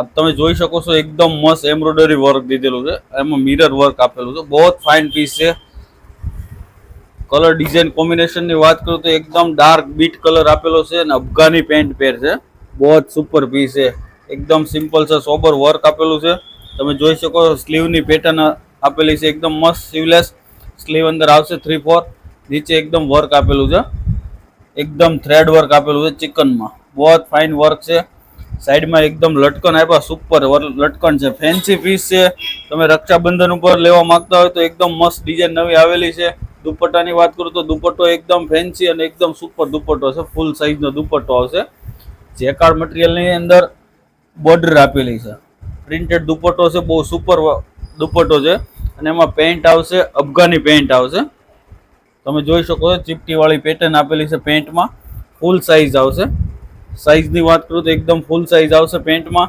આપ તમે જોઈ શકો છો એકદમ મસ્ત એમ્બ્રોઇડરી વર્ક દીધેલું છે. એમાં મિરર વર્ક આપેલું છે. બહુ જ ફાઇન પીસ છે. કલર ડિઝાઇન કોમ્બિનેશનની વાત કરું તો એકદમ ડાર્ક બીટ કલર આપેલો છે અને અફઘાની પેન્ટ પેર છે. બહુ જ સુપર પીસ છે. એકદમ સિમ્પલ છે સોબર વર્ક આપેલું છે. તમે જોઈ શકો સ્લીવની પેટર્ન આપેલી છે. એકદમ મસ્ત સ્લીવલેસ સ્લીવ અંદર આવશે થ્રી ફોર નીચે એકદમ વર્ક આપેલું છે. એકદમ થ્રેડ વર્ક આપેલું છે ચિકનમાં. બહુ જ ફાઇન વર્ક છે. સાઈડમાં એકદમ લટકન આપ્યા સુપર લટકન છે. ફેન્સી પીસ છે. તમે રક્ષાબંધન ઉપર લેવા માંગતા હોય તો એકદમ મસ્ત ડિઝાઇન નવી આવેલી છે. દુપટ્ટાની વાત કરું તો દુપટ્ટો એકદમ ફેન્સી અને એકદમ સુપર દુપટ્ટો છે. ફૂલ સાઇઝનો દુપટ્ટો આવશે. જેકાર્ડ મટીરિયલની અંદર બોર્ડર આપેલી છે. પ્રિન્ટેડ દુપટ્ટો છે, બહુ સુપર દુપટ્ટો છે. અને એમાં પેન્ટ આવશે, અફઘાની પેન્ટ આવશે. તમે જોઈ શકો છો, ચીપટીવાળી પેટર્ન આપેલી છે પેન્ટમાં ફૂલ સાઇઝ આવશે. સાઇઝની વાત કરું તો એકદમ ફૂલ સાઇઝ આવશે પેન્ટમાં